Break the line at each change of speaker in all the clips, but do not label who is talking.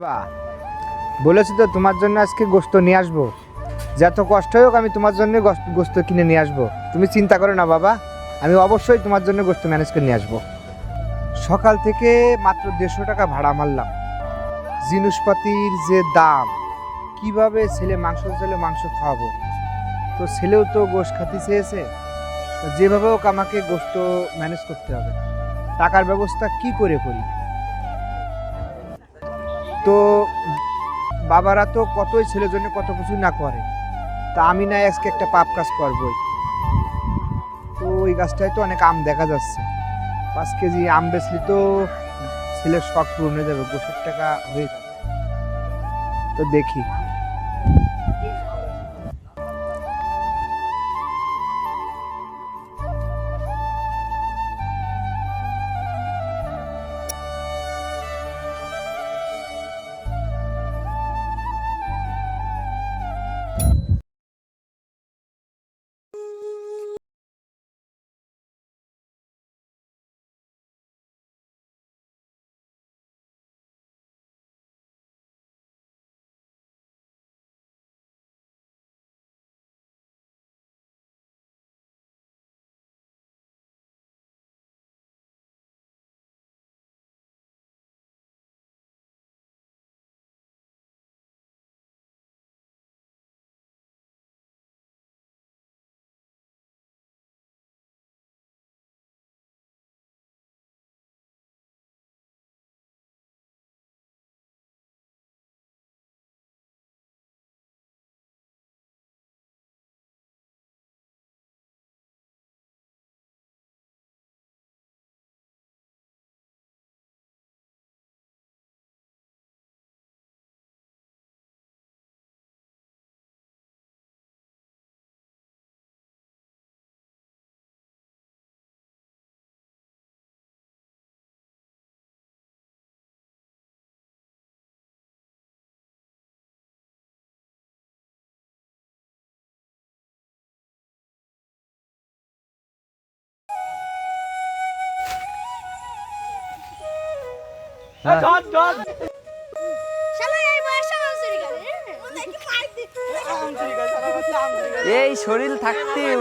বাবা। বলেছি তো, তোমার জন্য আজকে গোস্ত নিয়ে আসব। যত কষ্ট হোক, আমি তোমার জন্য গোস্ত- কিনে নিয়ে আসব। তুমি চিন্তা করো না বাবা, আমি অবশ্যই তোমার জন্য গোস্ত ম্যানেজ করে নিয়ে আসব। সকাল থেকে মাত্র দেড়শো টাকা ভাড়া মারলাম। জিনিসপাতির যে দাম, কীভাবে ছেলে মাংস ছেলে মাংস খাওয়াবো? তো ছেলেও তো গোশ খাতে চেয়েছে যেভাবে হোক আমাকে গোস্ত ম্যানেজ করতে হবে। টাকার ব্যবস্থা কি করে করি? তো বাবারা তো কতই ছেলের জন্য কত কিছু না করে। তা আমি না আজকে একটা পাপ কাজ করবই। তো ওই গাছটায় তো অনেক আম দেখা যাচ্ছে। পাঁচ কেজি আম বেচলি তো ছেলের শখ পূরণ হয়ে যাবে গোসের টাকা হয়ে যাবে। তো দেখি।
এই মার দিতে
এই শরীর থাকতেও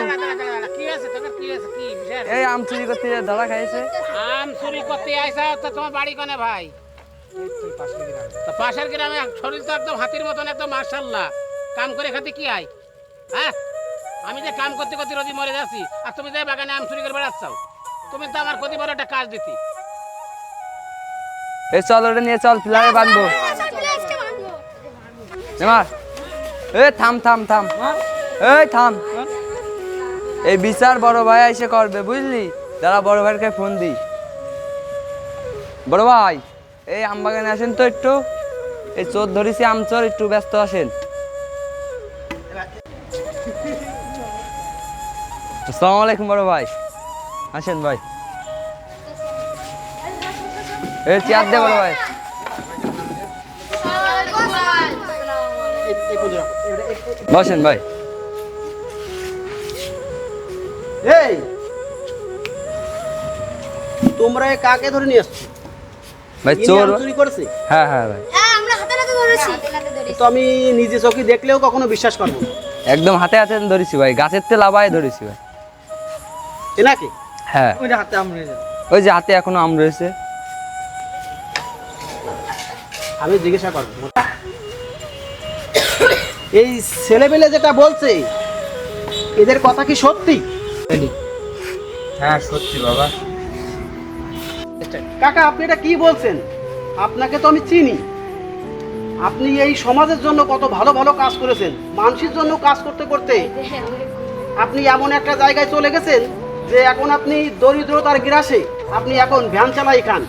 কি আছে তোকে? কি আছে কি বিষয়? আছে?
এই আম চুরি করতে ধরা খাইছে।
আম চুরি করতে আইসা তো তোমার বাড়ি কোনে ভাই? তো পাশের গ্রামে শরীর তো একদম হাতির মতন একদম মার্শাল্লাহ কাম করে খাতে কি আই হ্যাঁ? আমি যে কাম করতে করতে রোজি মরে যাচ্ছি আর তুমি যে বাগানে আম চুরি করে বেড়াচ্ছাও তুমি তো আমার ক্ষতি বড় একটা কাজ দিতি।
এই চল, ওটা নিয়ে চল পিলারে বাঁধবো। এ থাম থাম থাম এই থাম। এই বিচার বড় ভাই এসে করবে, বুঝলি? দাঁড়া, বড় ভাইকে ফোন দি বড় ভাই, এই আম বাগানে আসেন তো একটু। এই চোর ধরেছি, আম চোর, একটু ব্যস্ত আসেন। আসসালামু আলাইকুম বড় ভাই। আসেন ভাই। এই চেয়ার দে বড় ভাই। বসেন ভাই।
এই তোমরা কাকে ধরে নিয়ে আসছো?
ভাই চোর
চুরি করেছে?
হ্যাঁ হ্যাঁ ভাই।
হ্যাঁ আমরা হাতে হাতে ধরেছি। হাতে হাতে ধরেছি
তো আমি নিজে চোখে দেখলেও কখনো বিশ্বাস করব
একদম হাতে হাতে ধরেছি ভাই গাছের তে লাভায় ধরেছি ভাই।
এনাকে
হ্যাঁ।
ওই হাতে আম রয়ে যাবে
ওই যে হাতে এখনও আম রয়েছে।
আমি জিজ্ঞাসা করব। এই ছেলেবেলে যেটা বলছে এদের কথা কি সত্যি?
হ্যাঁ সত্যি বাবা।
কাকা আপনি এটা কি বলছেন? আপনাকে তো আমি চিনি। আপনি এই সমাজের জন্য কত ভালো ভালো কাজ করেছেন মানুষের জন্য কাজ করতে করতে। আপনি এমন একটা জায়গায় চলে গেছেন যে এখন আপনি দরিদ্রতার গ্রাসে আপনি এখন ভ্যান চালাই খান।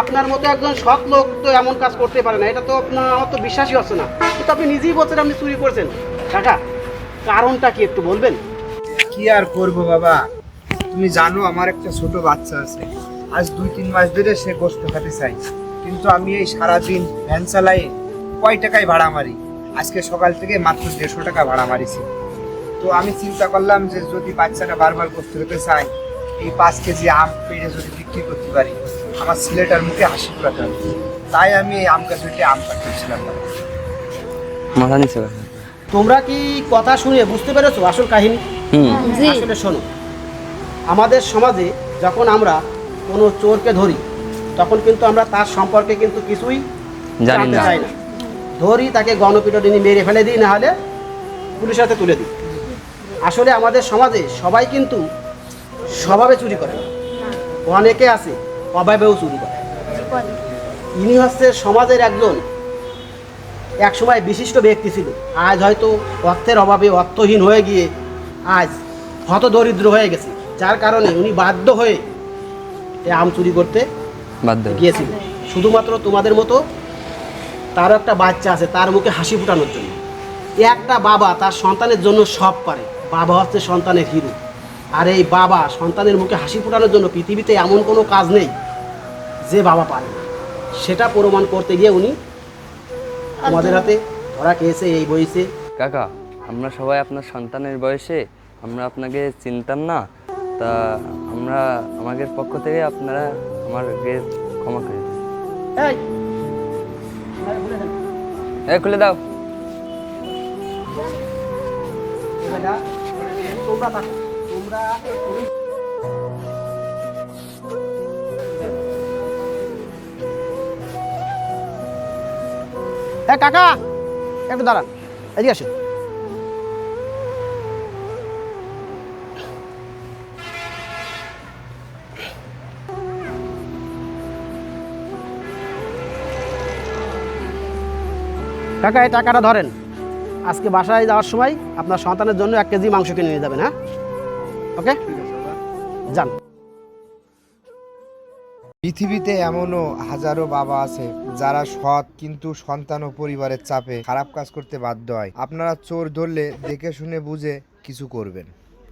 আপনার মতো একজন সৎ লোক তো এমন কাজ করতে পারে না। এটা তো আপনার আমার তো বিশ্বাসই হচ্ছে না। কিন্তু আপনি নিজেই বলছেন আপনি চুরি করছেন। কাকা কারণটা কি একটু বলবেন?
কি আর করব বাবা? তুমি জানো আমার একটা ছোট বাচ্চা আছে। আজ দুই, তিন মাস ধরে সে গোস্ত খেতে চাই কিন্তু আমি এই সারাদিন ভ্যান চালাই কয় টাকায় ভাড়া মারি? আজকে সকাল থেকে মাত্র দেড়শো টাকা ভাড়া মারিছি। তো আমি চিন্তা করলাম যে যদি বাচ্চাটা বারবার গোস্ত খেতে চায়, এই পাঁচ কেজি আম পেড়ে যদি বিক্রি করতে পারি আমার ছেলেটার মুখে হাসি ফুটাতে হবে। তাই আমি এই আম গাছ উঠে আম কাটতেছিলাম
মাথা নিচে
তোমরা কি কথা শুনে বুঝতে পেরেছ আসল কাহিনী?
হুম।
আসলে শোনো আমাদের সমাজে যখন আমরা কোনো চোরকে ধরি তখন কিন্তু আমরা তার সম্পর্কে কিন্তু কিছুই জানতে চাই না। ধরি তাকে গণপিটনি মেরে ফেলে দিই না হলে পুলিশের হাতে তুলে দিই। আসলে আমাদের সমাজে সবাই কিন্তু স্বভাবে চুরি করে না। অনেকে আছে অভাবেও চুরি করে। ইনি হচ্ছে সমাজের একজন একসময় বিশিষ্ট ব্যক্তি ছিল। আজ হয়তো অর্থের অভাবে অর্থহীন হয়ে গিয়ে আজ হত দরিদ্র হয়ে গেছে। যার কারণে উনি বাধ্য হয়ে আম চুরি করতে
বাধ্য।
গিয়েছিল। শুধুমাত্র তোমাদের মতো তারও একটা বাচ্চা আছে তার মুখে হাসি ফুটানোর জন্য। একটা বাবা তার সন্তানের জন্য সব পারে। বাবা হচ্ছে সন্তানের হিরো। আর এই বাবা সন্তানের মুখে হাসি ফোটানোর জন্য পৃথিবীতে এমন কোনো কাজ নেই যে বাবা পারে সেটা প্রমাণ করতে গিয়ে উনি আমাদের হাতে ধরা খেয়েছে এই বয়সে
কাকা আমরা সবাই আপনার সন্তানের বয়সে আমরা আপনাকে চিনতাম না। তা আমরা আমাদের পক্ষ থেকে আপনারা আমাকে ক্ষমা করে দিন।
এই
এ খুলে দাও।
তোমরা তোমরা হ্যাঁ কাকা! একটু দাঁড়ান এদিকে আসুন। কাকা এই টাকাটা ধরেন। আজকে বাসায় যাওয়ার সময় আপনার সন্তানের জন্য এক কেজি মাংস কিনে নিয়ে যাবেন হ্যাঁ? ওকে? যান।
পৃথিবীতে এমনও হাজারো বাবা আছে যারা সৎ কিন্তু সন্তান ও পরিবারের চাপে খারাপ কাজ করতে বাধ্য হয়। আপনারা চোর ধরলে দেখে শুনে বুঝে কিছু করবেন।